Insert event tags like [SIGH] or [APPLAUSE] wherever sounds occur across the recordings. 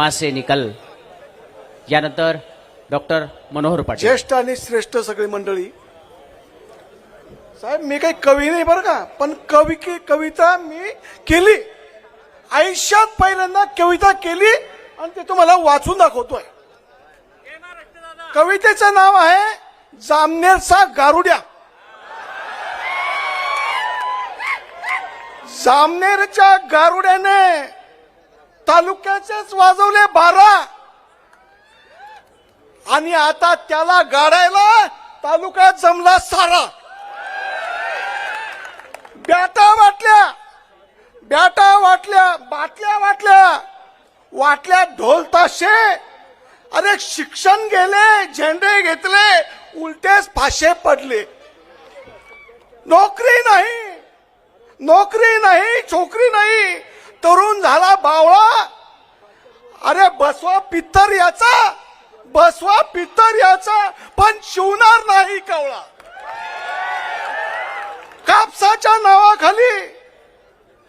मासे निकल. यानंतर डॉक्टर मनोहर पाटील. ज्येष्ठ आणि श्रेष्ठ सगळी मंडळी. साहेब मी काही कवी नाही बरं का पण कवी की कविता मी केली. आयुष्यात पहिल्यांदा कविता केली आणि ते तुम्हाला वाचून दाखवतोय. कवितेचं नाव आहे जामनेरचा गारुड्या. जामनेरच्या गारुड्याने तालुक्याचेच वाजवले बारा. आणि आता त्याला गाडायला तालुका जमला सारा. बॅटा वाटल्या. बॅटा वाटल्या बाटल्या वाटल्या. वाटल्या ढोल ताशे अरे शिक्षण गेले झेंडे घेतले उलटेच फाशे पडले. नोकरी नाही. नोकरी नाही छोकरी नाही. तरुण झाला बावळा. अरे बसवा पित्तर याचा बसवा पित्तर याचा पण शिवणार नाही कवळा. कापसाच्या नावाखाली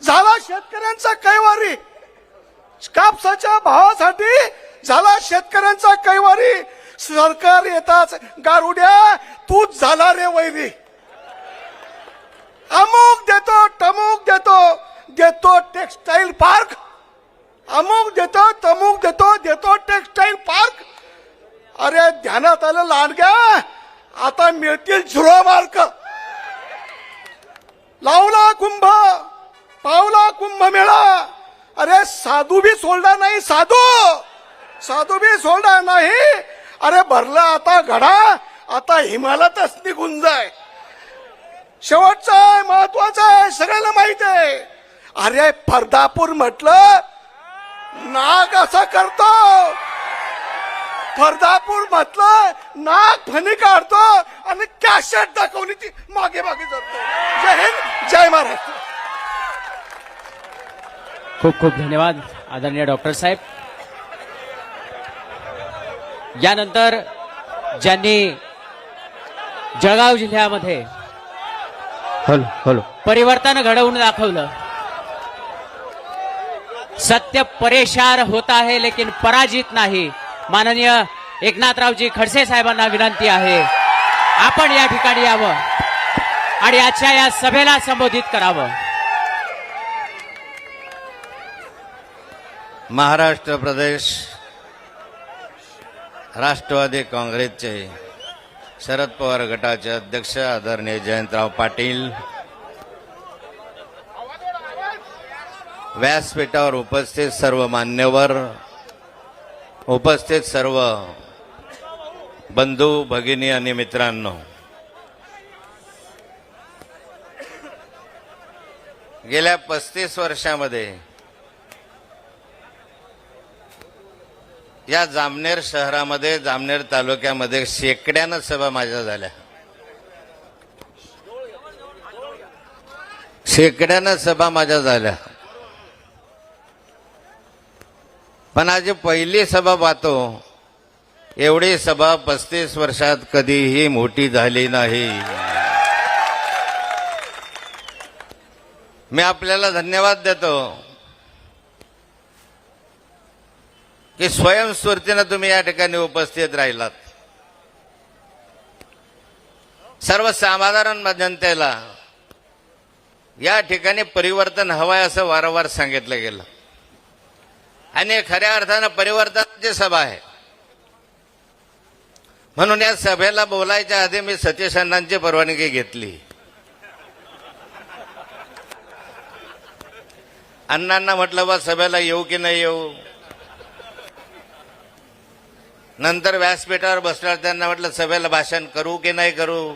झाला शेतकऱ्यांचा कैवारी. कापसाच्या भावासाठी झाला शेतकऱ्यांचा कैवारी. सरकार येताच गारुड्या तूच झाला रे वैरी अमुक देतो टमुक देतो. देतो टेक्सटाईल पार्क अमुक देतो तमुक देतो देतो टेक्सटाईल पार्क अरे ध्यानात आलं लांडग्या. आता मिळतील झुरो मार्क. लावला कुंभ पावला कुंभ मेळा. अरे साधू बी सोडला नाही साधू. साधू बी सोडला नाही. अरे भरला आता घडा. आता हिमालयातच निघून जाय. शेवटचा आहे महत्त्वाचा आहे सगळ्याला माहीत आहे. अरे फरदापूर म्हटलं नाग असं करतो. फरदापूर म्हटलं नाग फणी काढतो आणि कॅशेट दाखवली ती मागे मागे जातो. जय हिंद जय महाराष्ट्र. खूप खूप धन्यवाद आदरणीय डॉक्टर साहेब. यानंतर ज्यांनी जळगाव जिल्ह्यामध्ये हॅलो हॅलो. परिवर्तन घडवून दाखवलं सत्य परेशार होता है लेकिन पराजित नाही. माननीय एकनाथरावजी खडसे साहेबांना विनंती आहे आपण या ठिकाणी यावं आणि आजच्या या सभेला संबोधित करावं. महाराष्ट्र प्रदेश राष्ट्रवादी काँग्रेसचे शरद पवार गटाचे अध्यक्ष आदरणीय जयंतराव पाटील व्यासपीठावर उपस्थित सर्व मान्यवर उपस्थित सर्व बंधू भगिनी आणि मित्रांनो गेल्या पस्तीस वर्षामध्ये या जामनेर शहरामध्ये जामनेर तालुक्यामध्ये शेकड्यानं सभा माझ्या झाल्या. शेकड्यानं सभा माझ्या झाल्या. पण आज पहिली सभा पाहतो. एवढी सभा पस्तीस वर्षात कधीही मोठी झाली नाही. मी आपल्याला धन्यवाद देतो. की स्वयंस्फूर्तीनं तुम्ही या ठिकाणी उपस्थित राहिलात. सर्वसाधारण जनतेला या ठिकाणी परिवर्तन हवंय असं वारंवार सांगितलं गेलं. आणि हे खऱ्या अर्थानं परिवर्तनाची सभा आहे. म्हणून या सभेला बोलायच्या आधी मी सतीश अण्णांची परवानगी घेतली. अण्णांना म्हटलं बा सभेला येऊ की नाही येऊ? नंतर व्यासपीठावर बसल्यावर त्यांना म्हटलं सभेला भाषण करू की नाही करू?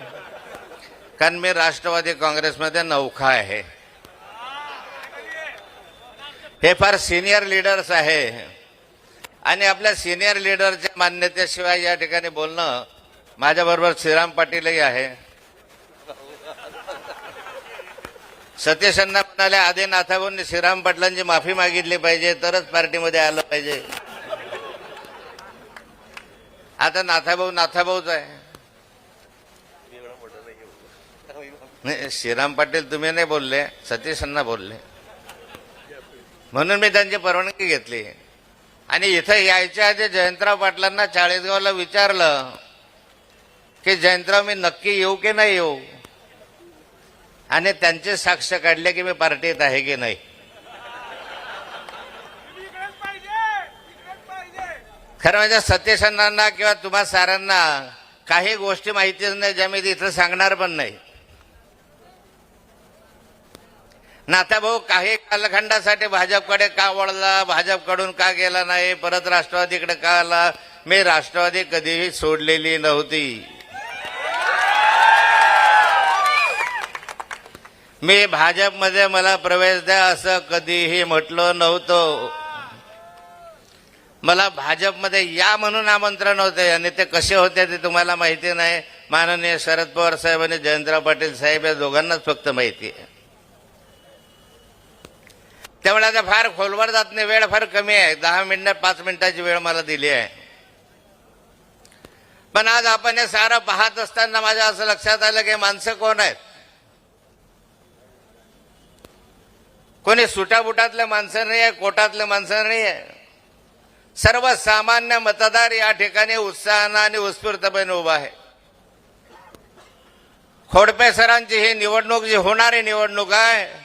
कारण मी राष्ट्रवादी काँग्रेसमध्ये नौखा आहे. हे फार सिनियर लीडर्स आहे. आणि आपल्या सिनियर लीडरच्या मान्यतेशिवाय या ठिकाणी बोलणं माझ्याबरोबर श्रीराम पाटीलही आहे. सतीश अण्णा म्हणाले आधी नाथाभाऊंनी श्रीराम पाटलांची माफी मागितली पाहिजे तरच पार्टीमध्ये आलं पाहिजे. आता नाथाभाऊ नाथाभाऊच आहे. श्रीराम पाटील तुम्ही नाही बोलले सतीश अण्णा बोलले. म्हणून मी त्यांची परवानगी घेतली. आणि इथं यायच्या आधी जयंतराव पाटलांना चाळीसगावला विचारलं की जयंतराव मी नक्की येऊ की नाही येऊ? आणि त्यांचे साक्ष काढले की मी पार्टीत आहे की नाही. खरं म्हणजे सतीशांना किंवा तुम्हा साऱ्यांना काही गोष्टी माहितीच नाही ज्या मी इथं सांगणार पण नाही. नाथाभाऊ काही कालखंडासाठी भाजपकडे का वळला? भाजपकडून का गेला नाही? परत राष्ट्रवादीकडे का आला? मी राष्ट्रवादी कधीही सोडलेली नव्हती. मी भाजपमध्ये मला प्रवेश द्या असं कधीही म्हटलं नव्हतं. मला भाजपमध्ये या म्हणून आमंत्रण होते आणि ते कसे होते ते तुम्हाला माहिती नाही. माननीय शरद पवार साहेब आणि जयंतराव पाटील साहेब या दोघांनाच फक्त माहिती आहे. त्यामुळे आता फार खोलवर जात नाही वेळ फार कमी आहे. दहा मिनिट पाच मिनिटाची वेळ मला दिली आहे. पण आज आपण हे सारं पाहत असताना माझ्या असं लक्षात आलं की माणसं कोण आहेत? कोणी सुटाबुटातले माणसं नाही आहे कोटातले माणसं नाही आहे सर्वसामान्य मतदार या ठिकाणी उत्साहानं आणि उत्स्फूर्तपणे उभा आहे. खोडपे सरांची ही निवडणूक जी होणारी निवडणूक आहे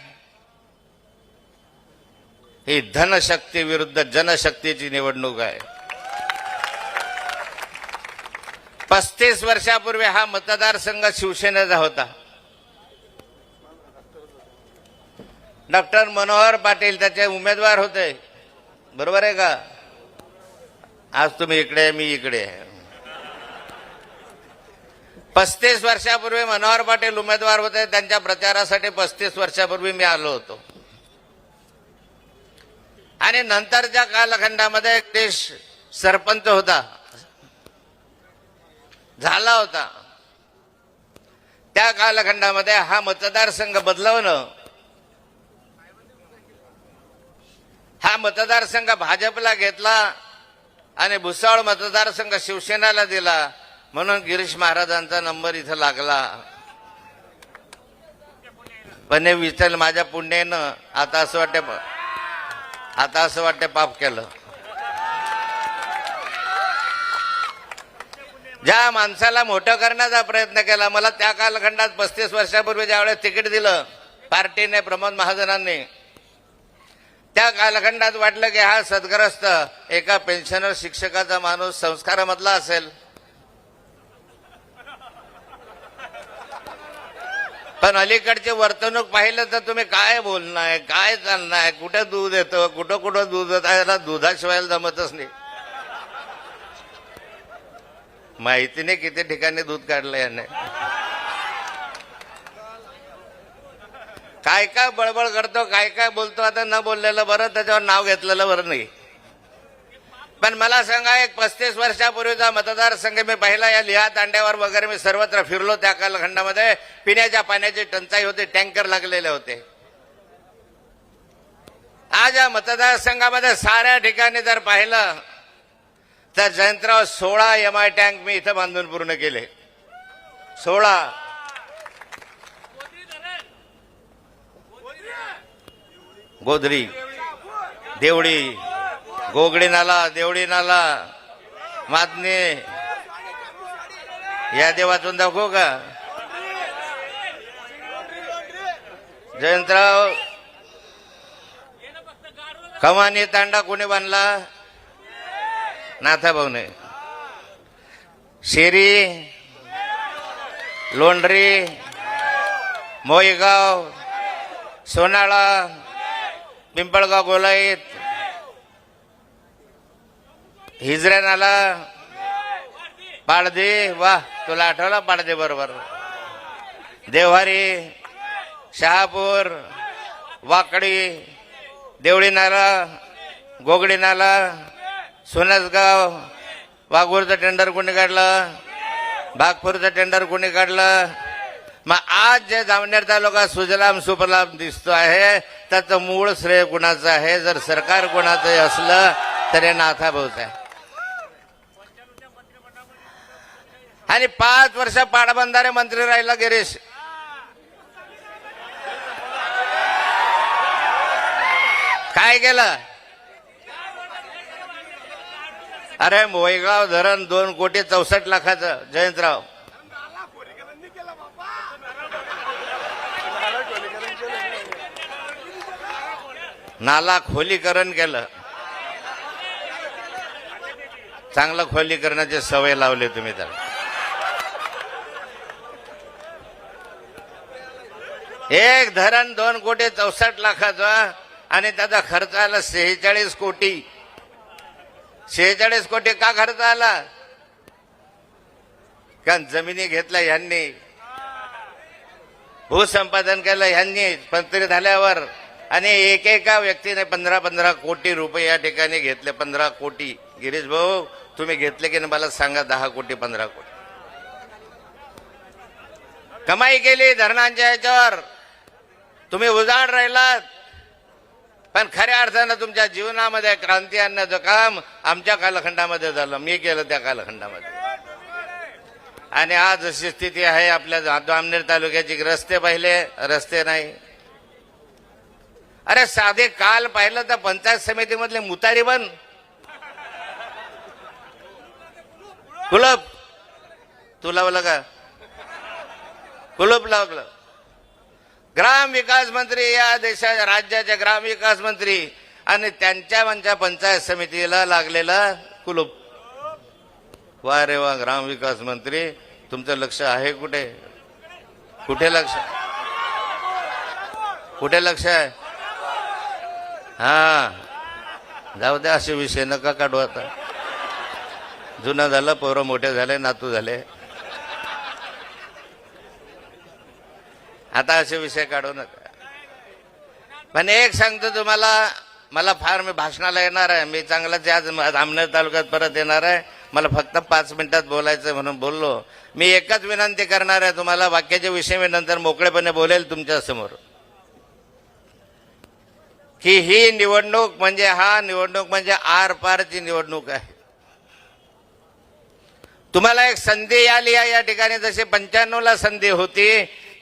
ही धनशक्ती विरुद्ध जनशक्तीची निवडणूक आहे. पस्तीस वर्षापूर्वी हा मतदारसंघ शिवसेनेचा होता. डॉक्टर मनोहर पाटील त्याचे उमेदवार होते. बरोबर आहे का? आज तुम्ही इकडे आहे, मी इकडे. आहे. पस्तीस वर्षापूर्वी मनोहर पाटील उमेदवार होते त्यांच्या प्रचारासाठी पस्तीस वर्षापूर्वी मी आलो होतो. आणि नंतरच्या कालखंडामध्ये एक देश सरपंच होता. झाला होता. त्या कालखंडामध्ये हा मतदारसंघ बदलवणं हा मतदारसंघ भाजपला घेतला आणि भुसावळ मतदारसंघ शिवसेनेला दिला. म्हणून गिरीश महाराजांचा नंबर इथं लागला. पण हे विचार माझ्या पुण्यानं आता असं वाटते आता असं वाटते पाप केलं. ज्या माणसाला मोठं करण्याचा प्रयत्न केला मला त्या कालखंडात पस्तीस वर्षापूर्वी ज्यावेळेस तिकीट दिलं पार्टीने प्रमोद महाजनांनी त्या कालखंडात वाटलं की हा सद्ग्रस्त एका पेन्शनर शिक्षकाचा माणूस संस्कारामधला असेल. पण अलीकडचे वर्तणूक पाहिलं तर तुम्ही काय बोलणार? काय चालणार? कुठं दूध येतं? कुठं कुठं दूध येतं? याला दुधाशिवाय जमतच नाही. माहिती नाही किती ठिकाणी दूध काढलं याने. काय काय बळबळ करतो काय काय बोलतो आता न बोललेलं बरं त्याच्यावर नाव घेतलेलं बरं नाही. पण मला सांगा एक पस्तीस वर्षापूर्वीचा मतदारसंघ मी पाहिला या लिहा तांड्यावर वगैरे मी सर्वत्र फिरलो त्या कालखंडामध्ये. पिण्याच्या पाण्याची टंचाई होती टँकर लागलेले होते. आज या मतदारसंघामध्ये साऱ्या ठिकाणी जर पाहिलं तर जयंतराव सोळा एम आय टँक मी इथं बांधून पूर्ण केले. सोळा. गोधरी. देवडी गोगडी नाला देवडी नाला मातने या देवातून दाखवू का? जयंतराव. कमानी तांडा कोणी बांधला? नाथाभाऊने शेरी. लोंढरी. मोईगाव. सोनाळा. पिंपळगाव गोलाईत. हिजऱ्यान नाला पाडदे वा तुला आठवला पाडदे बरोबर? देवारी शहापूर वाकडी देवळी नाला गोगडी नाला सोनसगाव वाघूरचं टेंडर कोणी काढलं? बागपूरचं टेंडर कोणी काढलं? मग आज जे जामनेर तालुका सुजलाम सुफलाम दिसतो आहे त्याचं मूळ श्रेय कुणाचं आहे? जर सरकार कोणाचं असलं तर हे नाथाभाऊच आहे. आणि पाच वर्ष पाटबंधारे मंत्री राहिला गिरीश. काय केलं? अरे मोयगाव धरण दोन कोटी चौसष्ट लाखाचं जयंतराव. नाला खोलीकरण केलं. चांगलं खोलीकरणाची सवय लावली तुम्ही त्याला एक धरण दोन कोटी चौसष्ट लाखाचं आणि त्याचा खर्च आला सेहेचाळीस कोटी. शेहेचाळीस कोटी का खर्च आला? कारण जमिनी घेतल्या ह्यांनी. भूसंपादन केलं ह्यांनी मंत्री झाल्यावर. आणि एकेका व्यक्तीने पंधरा पंधरा कोटी रुपये या ठिकाणी घेतले पंधरा कोटी. गिरीश भाऊ तुम्ही घेतले की नाही मला सांगा दहा कोटी पंधरा कोटी. कमाई केली धरणांच्या याच्यावर तुम्ही उजाड राहिलात. पण खऱ्या अर्थानं तुमच्या जीवनामध्ये क्रांती आणण्याचं काम आमच्या कालखंडामध्ये झालं. मी केलं त्या कालखंडामध्ये. आणि आज अशी स्थिती आहे आपल्या जामनेर तालुक्याची रस्ते पाहिले रस्ते नाही. अरे साधे काल पाहिलं तर पंचायत समितीमधले मुतारी बन. कुलप. तू लावलं का? कुलूप लावलं. ग्राम विकास मंत्री या देशाच्या राज्याचे ग्राम विकास मंत्री आणि त्यांच्या म्हणजे पंचायत समितीला लागलेला कुलूप. वा रे वा ग्राम विकास मंत्री तुमचं लक्ष आहे कुठे? कुठे लक्ष? कुठे लक्ष आहे? हा. जाऊ द्या असे विषय नका काढू आता. जुनं झालं पोरं मोठे झाले नातू झाले. आता असे विषय काढू नका. पण एक सांगतो तुम्हाला मला फार मी भाषणाला येणार आहे. मी चांगलाच आज जामनेर तालुक्यात परत येणार आहे. मला फक्त पाच मिनिटात बोलायचं म्हणून बोललो. मी एकच विनंती करणार आहे तुम्हाला वाक्याच्या विषयी मी नंतर मोकळेपणे बोलेल तुमच्यासमोर. की ही निवडणूक म्हणजे हा निवडणूक म्हणजे आर पारची निवडणूक आहे. तुम्हाला एक संधी आली आहे या ठिकाणी. जशी पंच्याण्णवला संधी होती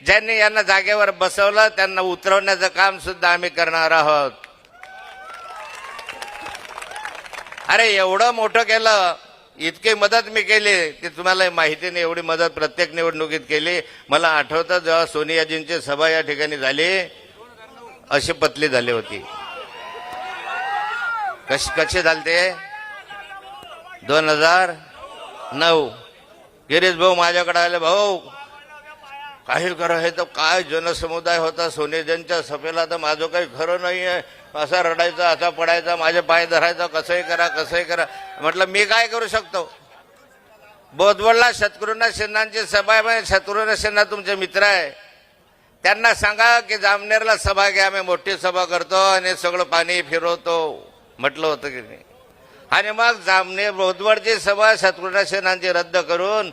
ज्यांनी यांना जागेवर बसवलं त्यांना उतरवण्याचं काम सुद्धा आम्ही करणार आहोत. अरे एवढं मोठं केलं इतकी मदत मी केली की तुम्हाला माहिती नाही एवढी मदत प्रत्येक निवडणुकीत केली. मला आठवतं जेव्हा सोनियाजींची सभा या ठिकाणी झाली अशी पतली झाली होती. कशी कशी झालते दोन हजार नऊ. गिरीश भाऊ माझ्याकडे आले भाऊ काही खरं हे तर काय जनसमुदाय होता सोनेजनच्या सभेला तर माझं काही खरं नाही आहे असा रडायचा असा पडायचा माझे पाय धरायचा कसंही करा कसंही करा. म्हटलं मी काय करू शकतो? बोधवडला शत्रुघ्न सिन्हांची सभा आहे शत्रुघ्न सिन्हा तुमचे मित्र आहे. त्यांना सांगा की जामनेरला सभा घ्या आम्ही मोठी सभा करतो आणि सगळं पाणी फिरवतो. म्हटलं होतं की नाही. आणि मग जामनेर बोधवडची सभा शत्रुघ्न सिन्हांची रद्द करून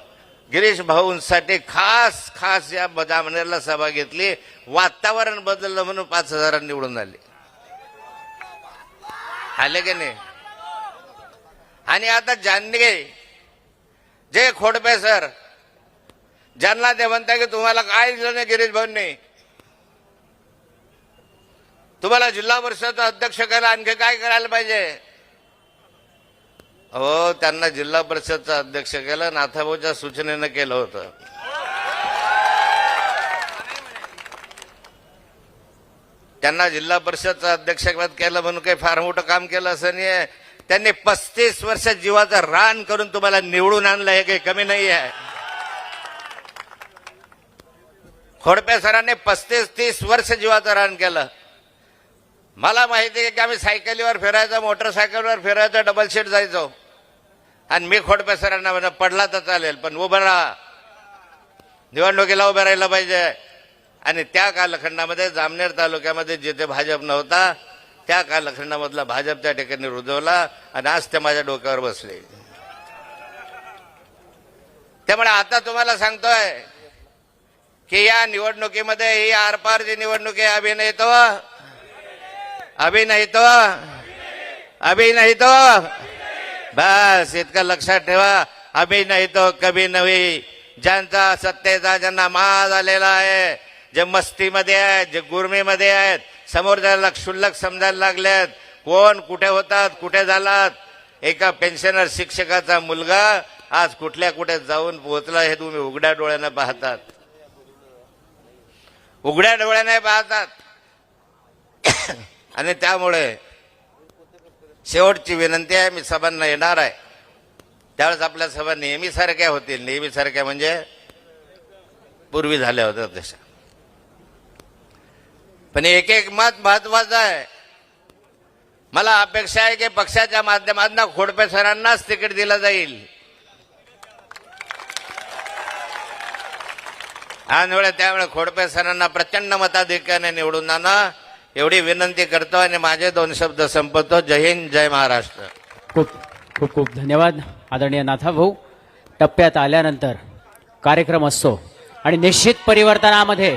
गिरीश भाऊंसाठी खास खास या जामनेरला सभा घेतली. वातावरण बदललं म्हणून पाच हजार निवडून आले. आले की नाही? आणि आता जानगे जे खोडपे सर ज्यांना ते म्हणता की तुम्हाला काय दिलं नाही गिरीश भाऊंनी? तुम्हाला जिल्हा परिषद अध्यक्ष करायला आणखी काय करायला पाहिजे? हो त्यांना जिल्हा परिषदचा अध्यक्ष केलं नाथाभाऊच्या सूचनेनं केलं होतं. त्यांना जिल्हा परिषदचं अध्यक्षपद केलं म्हणून काही फार मोठं काम केलं असं नाही त्यांनी पस्तीस वर्ष जीवाचं रान करून तुम्हाला निवडून आणलं हे काही कमी नाही आहे खोडपे सरांनी पस्तीस तीस वर्ष जीवाचं रान केलं. मला माहिती आहे की आम्ही सायकलीवर फिरायचो मोटरसायकलवर फिरायचो डबल सीट जायचो. आणि मी खोडपे सरांना म्हणा पडला तर चालेल पण उभं राहा. निवडणुकीला उभं राहिलं पाहिजे. आणि त्या कालखंडामध्ये जामनेर तालुक्यामध्ये जिथे भाजप नव्हता त्या कालखंडामधला भाजप त्या ठिकाणी रुजवला आणि आज ते माझ्या डोक्यावर बसले. त्यामुळे आता तुम्हाला सांगतोय की या निवडणुकीमध्ये ही आरपार जी निवडणूक आहे अभि नाही तो बस इतकं लक्षात ठेवा. अभि नाही तो कभी नवी. ज्यांचा सत्तेचा ज्यांना मा झालेला आहे जे मस्तीमध्ये आहेत जे गुरमीमध्ये आहेत समोर ज्याला क्षुल्लक समजायला लागल्यात कोण कुठे होतात कुठे झालात? एका पेन्शनर शिक्षकाचा मुलगा आज कुठल्या कुठे जाऊन पोहोचला हे तुम्ही उघड्या डोळ्यानं पाहतात. उघड्या डोळ्याने पाहतात. [COUGHS] आणि त्यामुळे शेवटची विनंती आहे मी सभांना येणार आहे. त्यावेळेस आपल्या सभा नेहमीसारख्या होतील. नेहमीसारख्या म्हणजे पूर्वी झाल्या होत्या तशा. पण एक एक मत महत्वाचं आहे. मला अपेक्षा आहे की पक्षाच्या माध्यमातून खोडपे सरांनाच तिकीट दिलं जाईल. त्यामुळे त्यामुळे खोडपे सरांना प्रचंड मताधिक्याने निवडून जाणार एवढी विनंती करतो आणि माझे दोन शब्द संपवतो. जय हिंद जय महाराष्ट्र. खूप खूप खूप धन्यवाद. आदरणीय नाथा भाऊ टप्प्यात आल्यानंतर कार्यक्रम असतो आणि निश्चित परिवर्तनामध्ये